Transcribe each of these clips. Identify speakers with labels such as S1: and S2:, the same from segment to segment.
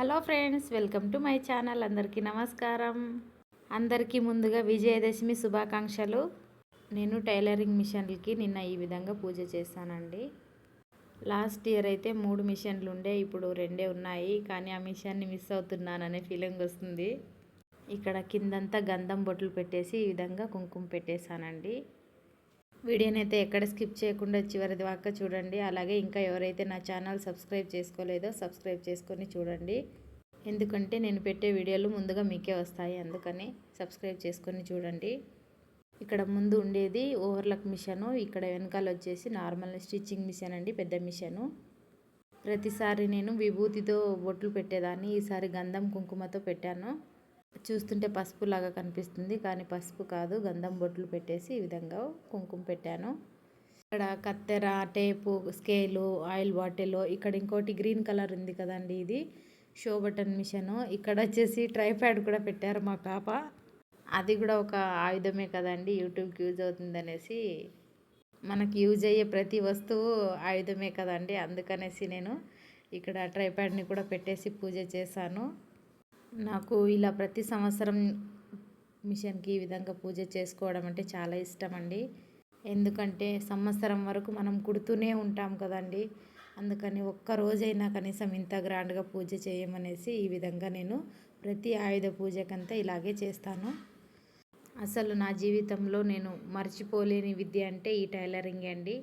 S1: Hello friends welcome to my channel. అందరికీ నమస్కారం. అందరికీ ముందుగా విజయదశమి శుభాకాంక్షలు. నేను టైలరింగ్ మిషన్లకి నిన్న ఈ విధంగా పూజ చేశానండి. లాస్ట్ ఇయర్ అయితే మూడు మిషన్లు ఉండే ఇప్పుడు రెండే ఉన్నాయి. కానీ ఆ మిషన్ని మిస్ అవుతున్నాననే ఫీలింగ్ వస్తుంది. ఇక్కడ కిందంతా గంధం బొట్లు పెట్టేసి ఈ విధంగా కుంకుమ పెట్టేశానండి. వీడియోని అయితే ఎక్కడ స్కిప్ చేయకుండా చివరి దాకా చూడండి. అలాగే ఇంకా ఎవరైతే నా ఛానల్ సబ్స్క్రైబ్ చేసుకోలేదో సబ్స్క్రైబ్ చేసుకొని చూడండి. ఎందుకంటే నేను పెట్టే వీడియోలు ముందుగా మీకే వస్తాయి. అందుకని సబ్స్క్రైబ్ చేసుకొని చూడండి. ఇక్కడ ముందు ఉండేది ఓవర్లక్ మిషను. ఇక్కడ వెనకాల వచ్చేసి నార్మల్ స్టిచ్చింగ్ మిషన్ అండి పెద్ద మిషను. ప్రతిసారి నేను విభూతితో బొట్లు పెట్టేదాన్ని. ఈసారి గంధం కుంకుమతో పెట్టాను. చూస్తుంటే పసుపు లాగా కనిపిస్తుంది. కానీ పసుపు కాదు. గంధం బొట్లు పెట్టేసి ఈ విధంగా కుంకుమ పెట్టాను. ఇక్కడ కత్తెర టేపు స్కేలు ఆయిల్ బాటిల్ ఇక్కడ ఇంకోటి గ్రీన్ కలర్ ఉంది కదండి ఇది. Show button machine. ఇక్కడ వచ్చేసి ట్రైప్యాడ్ కూడా పెట్టారు మా పాప. అది కూడా ఒక ఆయుధమే కదండి. యూట్యూబ్కి యూజ్ అవుతుందనేసి మనకి యూజ్ అయ్యే ప్రతి వస్తువు ఆయుధమే కదండి. అందుకనేసి నేను ఇక్కడ ట్రైప్యాడ్ని కూడా పెట్టేసి పూజ చేశాను. నాకు ఇలా ప్రతి సంవత్సరం మిషన్కి ఈ విధంగా పూజ చేసుకోవడం అంటే చాలా ఇష్టం అండి ఎందుకంటే సంవత్సరం వరకు మనం కుడుతూనే ఉంటాం కదండి. అందుకని ఒక్క రోజైనా కనీసం ఇంత గ్రాండ్గా పూజ చేయమనేసి ఈ విధంగా నేను ప్రతి ఆయుధ పూజకంతా ఇలాగే చేస్తాను. అసలు నా జీవితంలో నేను మర్చిపోలేని విద్య అంటే ఈ టైలరింగ్ అండి.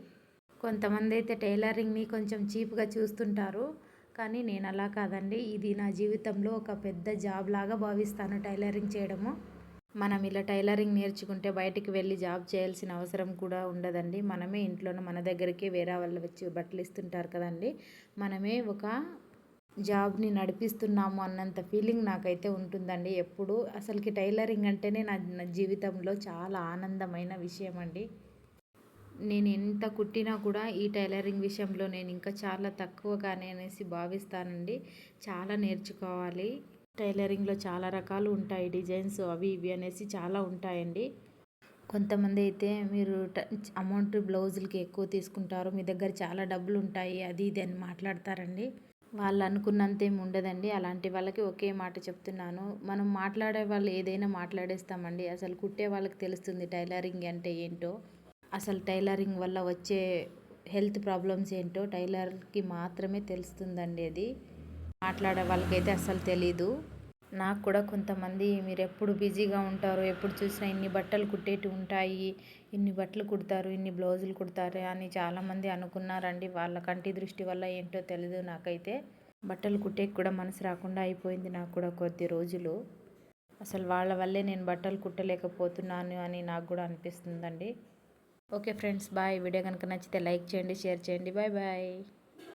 S1: కొంతమంది అయితే టైలరింగ్ని కొంచెం చీప్గా చూస్తుంటారు. కానీ నేను అలా కాదండి. ఇది నా జీవితంలో ఒక పెద్ద జాబ్ లాగా భావిస్తాను టైలరింగ్ చేయడము. మనం ఇలా టైలరింగ్ నేర్చుకుంటే బయటికి వెళ్ళి జాబ్ చేయాల్సిన అవసరం కూడా ఉండదండి. మనమే ఇంట్లోనే మన దగ్గరికి వేరే వాళ్ళు వచ్చి బట్టలు ఇస్తుంటారు కదండి. మనమే ఒక జాబ్ని నడిపిస్తున్నాము అన్నంత ఫీలింగ్ నాకైతే ఉంటుందండి. ఎప్పుడు అసలుకి టైలరింగ్ అంటేనే నా జీవితంలో చాలా ఆనందమైన విషయం అండి నేను ఎంత కుట్టినా కూడా ఈ టైలరింగ్ విషయంలో నేను ఇంకా చాలా తక్కువగానే అనేసి భావిస్తానండి. చాలా నేర్చుకోవాలి. టైలరింగ్లో చాలా రకాలు ఉంటాయి. డిజైన్స్ అవి ఇవి అనేసి చాలా ఉంటాయండి. కొంతమంది అయితే మీరు అమౌంట్ బ్లౌజులకి ఎక్కువ తీసుకుంటారు. మీ దగ్గర చాలా డబ్బులు ఉంటాయి. అది ఇది అని మాట్లాడతారండి. వాళ్ళు అనుకున్నంత ఏమి ఉండదండి. అలాంటి వాళ్ళకి ఒకే మాట చెప్తున్నాను. మనం మాట్లాడే వాళ్ళు ఏదైనా మాట్లాడేస్తామండి. అసలు కుట్టే వాళ్ళకి తెలుస్తుంది టైలరింగ్ అంటే ఏంటో. అసలు టైలరింగ్ వల్ల వచ్చే హెల్త్ ప్రాబ్లమ్స్ ఏంటో టైలర్కి మాత్రమే తెలుస్తుందండి అది. మాట్లాడే వాళ్ళకైతే అసలు తెలీదు. నాకు కూడా కొంతమంది మీరు ఎప్పుడు బిజీగా ఉంటారు ఎప్పుడు చూసినా ఇన్ని బట్టలు కుట్టేటి ఉంటాయి ఇన్ని బట్టలు కుడతారు ఇన్ని బ్లౌజులు కుడతారు అని చాలామంది అనుకున్నారండి. వాళ్ళ కంటి దృష్టి వల్ల ఏంటో తెలీదు నాకైతే. బట్టలు కుట్టేకి కూడా మనసు రాకుండా అయిపోయింది నాకు కూడా కొద్ది రోజులు. అసలు వాళ్ళ వల్లే నేను బట్టలు కుట్టలేకపోతున్నాను అని నాకు కూడా అనిపిస్తుందండి. ఓకే ఫ్రెండ్స్ బాయ్ వీడియో కనుక నచ్చితే లైక్ చేయండి షేర్ చేయండి. Bye bye.